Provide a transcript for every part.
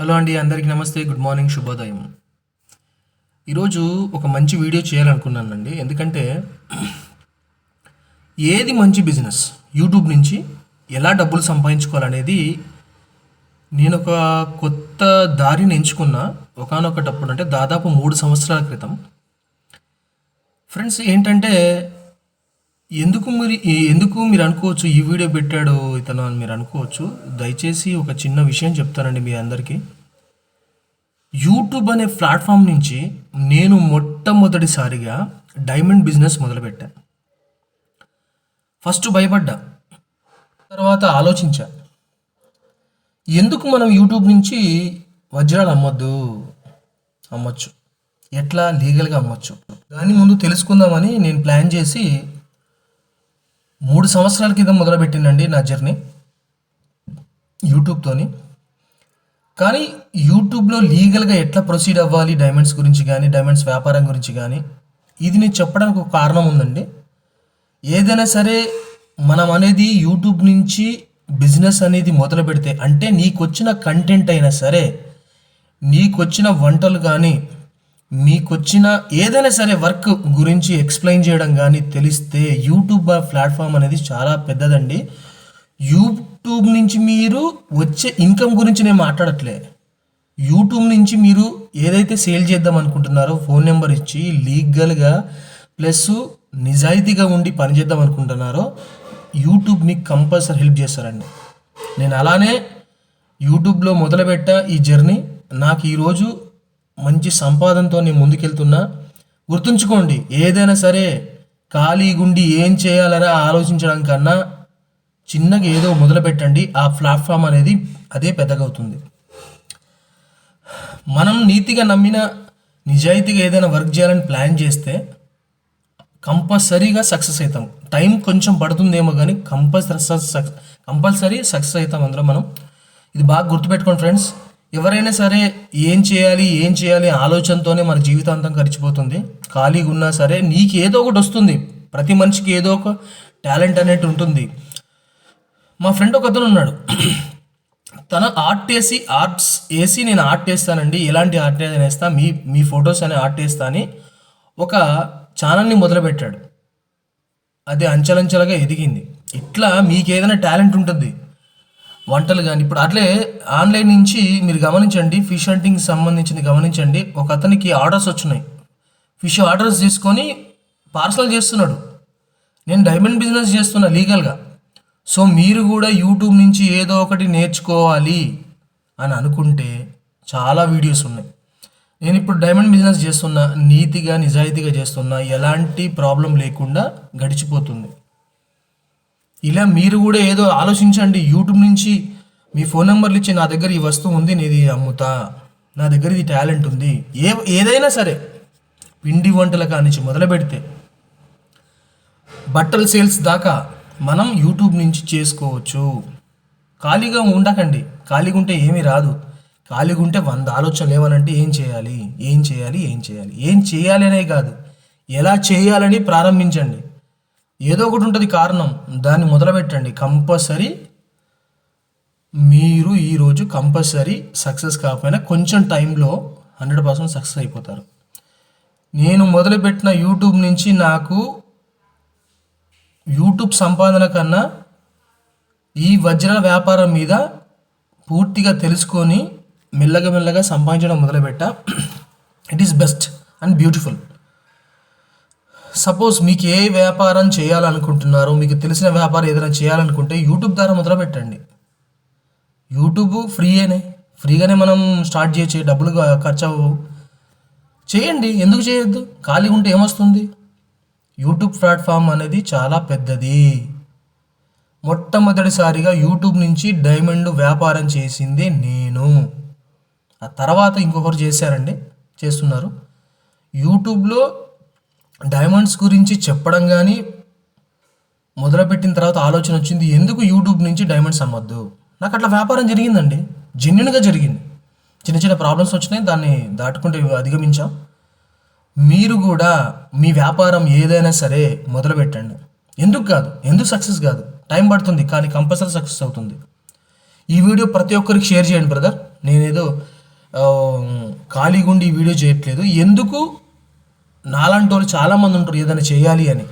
Hello అండి అందరికీ నమస్తే గుడ్ మార్నింగ్ శుభోదయం. ఈరోజు ఒక మంచి వీడియో చేయాలనుకున్నానండి. ఎందుకంటే ఏది మంచి బిజినెస్? యూట్యూబ్ నుంచి ఎలా డబ్బులు సంపాదించుకోవాలనేది నేను ఒక కొత్త దారిని ఎంచుకున్న ఒకనొకటప్పుడు అంటే దాదాపు మూడు సంవత్సరాల క్రితం. ఫ్రెండ్స్ ఏంటంటే ఎందుకు మీరు ఎందుకు మీరు అనుకోవచ్చు ఈ వీడియో పెట్టాడు ఇతను అని మీరు అనుకోవచ్చు. దయచేసి ఒక చిన్న విషయం చెప్తానండి మీ అందరికీ. యూట్యూబ్ అనే ప్లాట్ఫామ్ నుంచి నేను మొట్టమొదటిసారిగా డైమండ్ బిజినెస్ మొదలుపెట్టాను ఫస్ట్ భయపడ్డా. తర్వాత ఆలోచించా. ఎందుకు మనం యూట్యూబ్ నుంచి వజ్రాలు అమ్మొద్దు? అమ్మొచ్చు. ఎట్లా? లీగల్గా అమ్మొచ్చు. దాని ముందు తెలుసుకుందామని నేను ప్లాన్ చేసి మూడు సంవత్సరాల క్రితం మొదలుపెట్టిందండి నా జర్నీ. యూట్యూబ్తోని కానీ యూట్యూబ్లో లీగల్గా ఎట్లా ప్రొసీడ్ అవ్వాలి డైమండ్స్ గురించి కానీ డైమండ్స్ వ్యాపారం గురించి కానీ ఇది నేను చెప్పడానికి ఒక కారణం ఉందండి. ఏదైనా సరే మనం అనేది యూట్యూబ్ నుంచి బిజినెస్ అనేది మొదలు పెడితే అంటే నీకొచ్చిన కంటెంట్ అయినా సరే నీకొచ్చిన వంటలు కానీ మీకొచ్చిన ఏదైనా సరే వర్క్ గురించి ఎక్స్ప్లెయిన్ చేయడం కానీ తెలిస్తే యూట్యూబ్ ప్లాట్ఫామ్ అనేది చాలా పెద్దదండి. యూట్యూబ్ నుంచి మీరు వచ్చే ఇన్కమ్ గురించి నేను మాట్లాడట్లే. యూట్యూబ్ నుంచి మీరు ఏదైతే సేల్ చేద్దాం అనుకుంటున్నారో ఫోన్ నెంబర్ ఇచ్చి లీగల్గా ప్లస్ నిజాయితీగా ఉండి పనిచేద్దాం అనుకుంటున్నారో యూట్యూబ్ మీకు కంపల్సరీ హెల్ప్ చేస్తారండి. నేను అలానే యూట్యూబ్లో మొదలుపెట్ట ఈ జర్నీ. నాకు ఈరోజు మంచి సంపాదనతో నేను ముందుకెళ్తున్నా గుర్తుంచుకోండి ఏదైనా సరే ఖాళీ గుండి ఏం చేయాలరా ఆలోచించడం కన్నా చిన్నగా ఏదో మొదలు పెట్టండి ఆ ప్లాట్ఫామ్ అనేది అదే పెద్దగవుతుంది. మనం నీతిగా నమ్మిన నిజాయితీగా ఏదైనా వర్క్ చేయాలని ప్లాన్ చేస్తే కంపల్సరీగా సక్సెస్ అవుతాం. టైం కొంచెం పడుతుందేమో కానీ కంపల్సరీ కంపల్సరీ సక్సెస్ అవుతాం అందులో మనం. ఇది బాగా గుర్తుపెట్టుకోండి ఫ్రెండ్స్. ఎవరైనా సరే ఏం చేయాలి ఏం చేయాలి ఆలోచనతోనే మన జీవితాంతం గడిచిపోతుంది. ఖాళీగా ఉన్నా సరే నీకు ఏదో ఒకటి వస్తుంది. ప్రతి మనిషికి ఏదో ఒక టాలెంట్ అనేది ఉంటుంది. మా ఫ్రెండ్ ఒక అతను ఉన్నాడు. తన ఆర్ట్ వేసి ఆర్ట్స్ వేసి నేను ఆర్ట్ వేస్తానండి. ఎలాంటి ఆర్ట్ వేస్తా మీ మీ ఫొటోస్ అనే ఆర్ట్ వేస్తా అని ఒక ఛానల్ని మొదలుపెట్టాడు. అది అంచెలంచెలుగా ఎదిగింది. ఇట్లా మీకు ఏదైనా టాలెంట్ ఉంటుంది. వంటలు కానీ ఇప్పుడు అట్లే ఆన్లైన్ నుంచి మీరు గమనించండి ఫిష్ హంటింగ్ సంబంధించింది గమనించండి. ఒక అతనికి ఆర్డర్స్ వచ్చినాయి. ఫిష్ ఆర్డర్స్ తీసుకొని పార్సల్ చేస్తున్నాడు. నేను డైమండ్ బిజినెస్ చేస్తున్నా లీగల్గా. సో మీరు కూడా యూట్యూబ్ నుంచి ఏదో ఒకటి నేర్చుకోవాలి అని అనుకుంటే చాలా వీడియోస్ ఉన్నాయి. నేను ఇప్పుడు డైమండ్ బిజినెస్ చేస్తున్నా నీతిగా నిజాయితీగా చేస్తున్నా ఎలాంటి ప్రాబ్లం లేకుండా గడిచిపోతుంది. ఇలా మీరు కూడా ఏదో ఆలోచించండి. యూట్యూబ్ నుంచి మీ ఫోన్ నెంబర్లు ఇచ్చి నా దగ్గర ఈ వస్తువు ఉంది నేను ఇది అమ్ముతా. నా దగ్గర ఇది టాలెంట్ ఉంది. ఏ ఏదైనా సరే పిండి వంటల కానించి మొదలు పెడితే బట్టల సేల్స్ దాకా మనం యూట్యూబ్ నుంచి చేసుకోవచ్చు. ఖాళీగా ఉండకండి. ఖాళీగా ఉంటే ఏమీ రాదు. ఖాళీగా ఉంటే వంద ఆలోచనలు ఏమనంటే ఏం చేయాలి? ఏం చేయాలి? ఏం చేయాలి? ఏం చేయాలి అనే కాదు. ఎలా చేయాలని ప్రారంభించండి. ఏదో ఒకటి ఉంటుంది కారణం. దాన్ని మొదలుపెట్టండి. కంపల్సరీ మీరు ఈరోజు కంపల్సరీ సక్సెస్ కాకపోయినా కొంచెం టైంలో హండ్రెడ్ పర్సెంట్ సక్సెస్ అయిపోతారు. నేను మొదలుపెట్టిన యూట్యూబ్ నుంచి నాకు యూట్యూబ్ సంపాదన కన్నా ఈ వజ్రాల వ్యాపారం మీద పూర్తిగా తెలుసుకొని మెల్లగా మెల్లగా సంపాదించడం మొదలుపెట్టా. It is best and beautiful suppose మీకు ఏ వ్యాపారం చేయాలనుకుంటున్నారో మీకు తెలిసిన వ్యాపారం ఏదైనా చేయాలనుకుంటే యూట్యూబ్ ద్వారా మొదలు పెట్టండి. యూట్యూబ్ ఫ్రీయేనే. ఫ్రీగానే మనం స్టార్ట్ చేయొచ్చు డబ్బులు ఖర్చు అవ్వవు. చేయండి. ఎందుకు చేయొద్దు? ఖాళీ ఉంటే ఏమొస్తుంది? యూట్యూబ్ ప్లాట్ఫామ్ అనేది చాలా పెద్దది. మొట్టమొదటిసారిగా యూట్యూబ్ నుంచి డైమండ్ వ్యాపారం చేసింది నేను. ఆ తర్వాత ఇంకొకరు చేశారండి చేస్తున్నారు. యూట్యూబ్లో డైమండ్స్ గురించి చెప్పడం కానీ మొదలుపెట్టిన తర్వాత ఆలోచన వచ్చింది ఎందుకు యూట్యూబ్ నుంచి డైమండ్స్ అమ్మద్దు? నాకు అట్లా వ్యాపారం జరిగిందండి. జెన్యున్గా జరిగింది. చిన్న చిన్న ప్రాబ్లమ్స్ వచ్చినాయి దాన్ని దాటుకుంటే అధిగమించాం. మీరు కూడా మీ వ్యాపారం ఏదైనా సరే మొదలుపెట్టండి. ఎందుకు కాదు? ఎందుకు సక్సెస్ కాదు? టైం పడుతుంది కానీ కంపల్సరీ సక్సెస్ అవుతుంది. ఈ వీడియో ప్రతి ఒక్కరికి షేర్ చేయండి బ్రదర్ నేనేదో ఖాళీగా ఉండి ఈ వీడియో చేయట్లేదు. ఎందుకు నాలాంటి వాళ్ళు చాలామంది ఉంటారు ఏదైనా చేయాలి అని.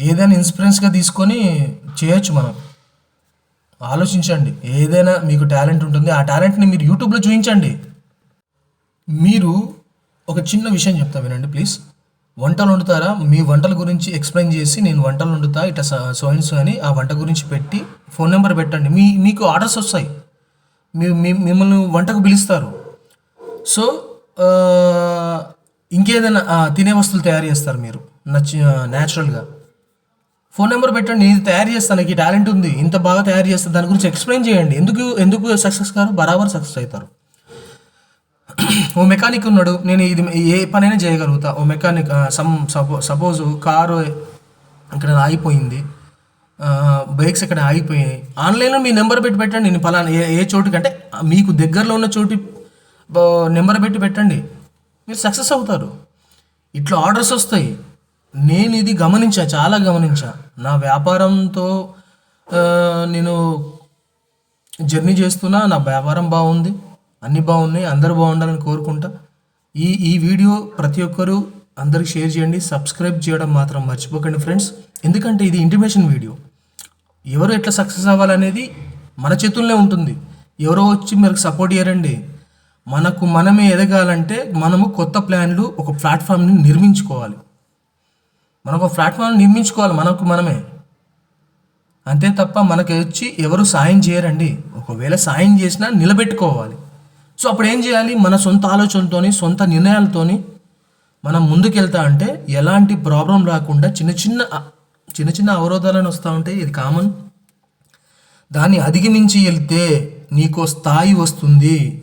ఏదైనా ఇన్స్పిరెన్స్గా తీసుకొని చేయొచ్చు మనం. ఆలోచించండి ఏదైనా మీకు టాలెంట్ ఉంటుంది ఆ టాలెంట్ని మీరు యూట్యూబ్లో చూపించండి మీరు ఒక చిన్న విషయం చెప్తా వినండి ప్లీజ్. వంటలు వండుతారా? మీ వంటల గురించి ఎక్స్ప్లెయిన్ చేసి నేను వంటలు వండుతా ఇట్లా సోయిన్స్ అని ఆ వంట గురించి పెట్టి ఫోన్ నెంబర్ పెట్టండి. మీ మీకు ఆర్డర్స్ వస్తాయి. మీ మిమ్మల్ని వంటకు పిలుస్తారు. సో ఇంకేదైనా తినే వస్తువులు తయారు చేస్తారు మీరు నచ్చి న్యాచురల్గా. ఫోన్ నెంబర్ పెట్టండి ఇది తయారు చేస్తాను నాకు ఈ టాలెంట్ ఉంది ఇంత బాగా తయారు చేస్తాను దాని గురించి ఎక్స్ప్లెయిన్ చేయండి. ఎందుకు ఎందుకు సక్సెస్ కారు? బరాబర్ సక్సెస్ అవుతారు. ఓ మెకానిక్ ఉన్నాడు నేను ఇది ఏ పనైనా చేయగలుగుతా. ఓ మెకానిక్ సమ్ సపో సపోజ్ కారు ఇక్కడ ఆగిపోయింది. బైక్స్ ఇక్కడ ఆగిపోయాయి ఆన్లైన్లో మీ నెంబర్ పెట్టి పెట్టండి నేను ఫలానా ఏ ఏ చోటుకి అంటే మీకు దగ్గరలో ఉన్న చోటు నెంబర్ పెట్టి పెట్టండి. మీరు సక్సెస్ అవుతారు. ఇట్లా ఆర్డర్స్ వస్తాయి. నేను ఇది గమనించా చాలా గమనించా. నా వ్యాపారంతో నేను జర్నీ చేస్తున్నా నా వ్యాపారం బాగుంది అన్నీ బాగున్నాయి అందరూ బాగుండాలని కోరుకుంటా. ఈ ఈ వీడియో ప్రతి ఒక్కరూ అందరికి షేర్ చేయండి సబ్స్క్రైబ్ చేయడం మాత్రం మర్చిపోకండి ఫ్రెండ్స్. ఎందుకంటే ఇది ఇంటిమేషన్ వీడియో. ఎవరు ఎట్లా సక్సెస్ అవ్వాలనేది మన చేతుల్లోనే ఉంటుంది. ఎవరో వచ్చి మీరు సపోర్ట్ చేయరండి మనకు మనమే ఎదగాలంటే మనము కొత్త ప్లాన్లు ఒక ప్లాట్ఫామ్ని నిర్మించుకోవాలి. మనకు ప్లాట్ఫామ్ని ప్లాట్ఫామ్ నిర్మించుకోవాలి మనకు మనమే. అంతే తప్ప మనకి వచ్చి ఎవరు సాయం చేయరండి. ఒకవేళ సాయం చేసినా నిలబెట్టుకోవాలి. సో అప్పుడు ఏం చేయాలి? మన సొంత ఆలోచనతోని సొంత నిర్ణయాలతోని మనం ముందుకెళ్తా అంటే ఎలాంటి ప్రాబ్లం రాకుండా చిన్న చిన్న చిన్న చిన్న అవరోధాలను వస్తూ ఉంటాయి. ఇది కామన్ దాన్ని అధిగమించి వెళ్తే నీకో స్థాయి వస్తుంది.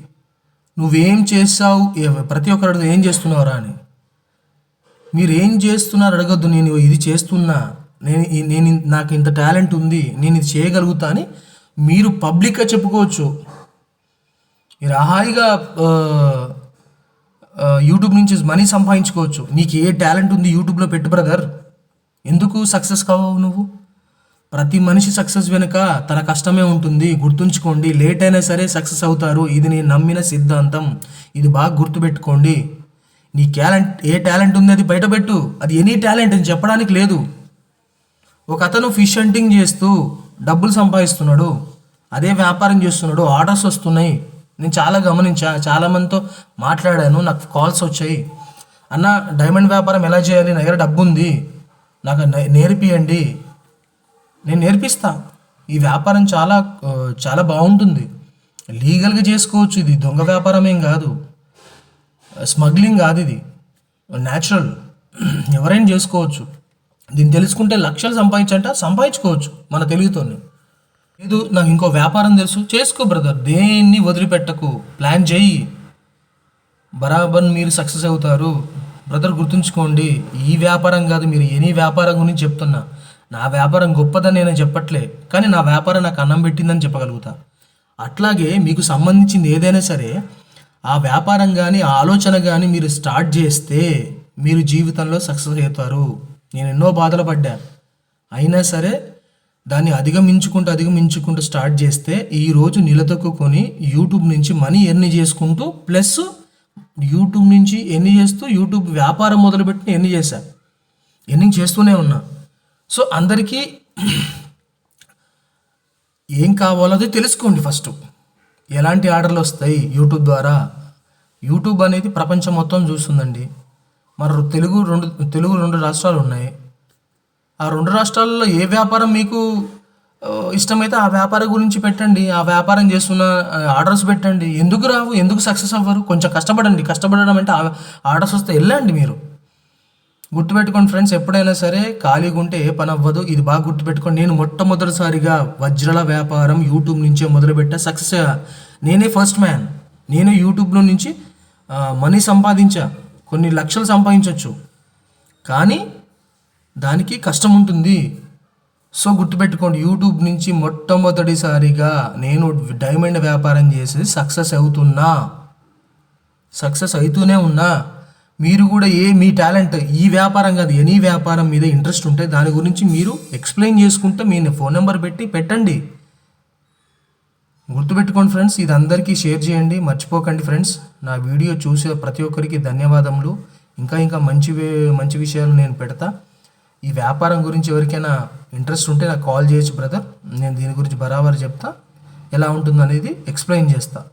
నువ్వేం చేస్తావు ప్రతి ఒక్కరు ఏం చేస్తున్నావురా? అని. మీరు ఏం చేస్తున్నారు అడగద్దు నేను ఇది చేస్తున్నా. నేను నేను నాకు ఇంత టాలెంట్ ఉంది. నేను ఇది చేయగలుగుతా అని మీరు పబ్లిక్గా చెప్పుకోవచ్చు. మీరు హాయిగా యూట్యూబ్ నుంచి మనీ సంపాదించుకోవచ్చు. నీకు ఏ టాలెంట్ ఉంది యూట్యూబ్లో పెట్టు బ్రదర్. ఎందుకు సక్సెస్ కావు నువ్వు? ప్రతి మనిషి సక్సెస్ వెనుక తన కష్టమే ఉంటుంది. గుర్తుంచుకోండి లేట్ అయినా సరే సక్సెస్ అవుతారు. ఇది నేను నమ్మిన సిద్ధాంతం. ఇది బాగా గుర్తుపెట్టుకోండి. నీ టాలెంట్ ఏ టాలెంట్ ఉంది అది బయటపెట్టు అది ఎనీ టాలెంట్ అని చెప్పడానికి లేదు. ఒక అతను ఫిష్ హంటింగ్ చేస్తూ డబ్బులు సంపాదిస్తున్నాడు. అదే వ్యాపారం చేస్తున్నాడు. ఆర్డర్స్ వస్తున్నాయి. నేను చాలా గమనించా చాలామందితో మాట్లాడాను. నాకు కాల్స్ వచ్చాయి. అన్న డైమండ్ వ్యాపారం ఎలా చేయాలి? నా దగ్గర డబ్బు ఉంది నాకు నేర్పియండి. నేను నేర్పిస్తా. ఈ వ్యాపారం చాలా చాలా బాగుంటుంది. లీగల్గా చేసుకోవచ్చు ఇది. దొంగ వ్యాపారం ఏం కాదు. స్మగ్లింగ్ కాదు ఇది. న్యాచురల్. ఎవరైనా చేసుకోవచ్చు. దీన్ని తెలుసుకుంటే లక్షలు సంపాదించంట సంపాదించుకోవచ్చు మన తెలుగుతోనే లేదు నాకు ఇంకో వ్యాపారం తెలుసు. చేసుకో బ్రదర్. దేన్ని వదిలిపెట్టకు. ప్లాన్ చేయి బరాబర్ మీరు సక్సెస్ అవుతారు. బ్రదర్ గుర్తుంచుకోండి. ఈ వ్యాపారం కాదు మీరు ఎనీ వ్యాపారం గురించి చెప్తున్నా. నా వ్యాపారం గొప్పదని నేను చెప్పట్లే కానీ నా వ్యాపారం నాకు అన్నం పెట్టిందని చెప్పగలుగుతా. అట్లాగే మీకు సంబంధించింది ఏదైనా సరే ఆ వ్యాపారం కానీ ఆ ఆలోచన కానీ మీరు స్టార్ట్ చేస్తే మీరు జీవితంలో సక్సెస్ అవుతారు. నేను ఎన్నో బాధలు పడ్డా. అయినా సరే దాన్ని అధిగమించుకుంటూ అధిగమించుకుంటూ స్టార్ట్ చేస్తే ఈరోజు నిలదొక్కుని యూట్యూబ్ నుంచి మనీ ఎర్న్ చేసుకుంటూ ప్లస్ యూట్యూబ్ నుంచి ఎన్ని చేస్తూ యూట్యూబ్ వ్యాపారం మొదలుపెట్టి ఎన్ని చేశా. ఎన్ని చేస్తూనే ఉన్నా. సో అందరికీ ఏం కావాలో అది తెలుసుకోండి ఫస్ట్. ఎలాంటి ఆర్డర్లు వస్తాయి యూట్యూబ్ ద్వారా? యూట్యూబ్ అనేది ప్రపంచం మొత్తం చూస్తుందండి. మరి తెలుగు రెండు తెలుగు రెండు రాష్ట్రాలు ఉన్నాయి. ఆ రెండు రాష్ట్రాల్లో ఏ వ్యాపారం మీకు ఇష్టమైతే ఆ వ్యాపారం గురించి పెట్టండి ఆ వ్యాపారం చేస్తున్న ఆర్డర్స్ పెట్టండి. ఎందుకు రావు? ఎందుకు సక్సెస్ అవ్వరు? కొంచెం కష్టపడండి. కష్టపడడం అంటే ఆ ఆర్డర్స్ వస్తే వెళ్ళండి మీరు. గుర్తుపెట్టుకోండి ఫ్రెండ్స్ ఎప్పుడైనా సరే ఖాళీగా ఉంటే ఏ పని అవ్వదు. ఇది బాగా గుర్తుపెట్టుకోండి. నేను మొట్టమొదటిసారిగా వజ్రాల వ్యాపారం యూట్యూబ్ నుంచే మొదలుపెట్టా. సక్సెస్ నేనే ఫస్ట్ మ్యాన్ నేనే యూట్యూబ్లో నుంచి మనీ సంపాదించా. కొన్ని లక్షలు సంపాదించవచ్చు కానీ దానికి కష్టం ఉంటుంది. సో గుర్తుపెట్టుకోండి యూట్యూబ్ నుంచి మొట్టమొదటిసారిగా నేను డైమండ్ వ్యాపారం చేసి సక్సెస్ అవుతున్నా. సక్సెస్ అవుతూనే ఉన్నా. మీరు కూడా ఏ మీ టాలెంట్ ఈ వ్యాపారం కాదు ఎనీ వ్యాపారం మీద ఇంట్రెస్ట్ ఉంటే దాని గురించి మీరు ఎక్స్ప్లెయిన్ చేసుకుంటే మీ ఫోన్ నెంబర్ పెట్టి పెట్టండి. గుర్తుపెట్టుకోండి ఫ్రెండ్స్ ఇది అందరికీ షేర్ చేయండి. మర్చిపోకండి ఫ్రెండ్స్ నా వీడియో చూసే ప్రతి ఒక్కరికి ధన్యవాదములు. ఇంకా ఇంకా మంచి మంచి విషయాలు నేను పెడతా. ఈ వ్యాపారం గురించి ఎవరికైనా ఇంట్రెస్ట్ ఉంటే నాకు కాల్ చేయొచ్చు బ్రదర్. నేను దీని గురించి బరాబర్ చెప్తా. ఎలా ఉంటుందనేది ఎక్స్ప్లెయిన్ చేస్తాను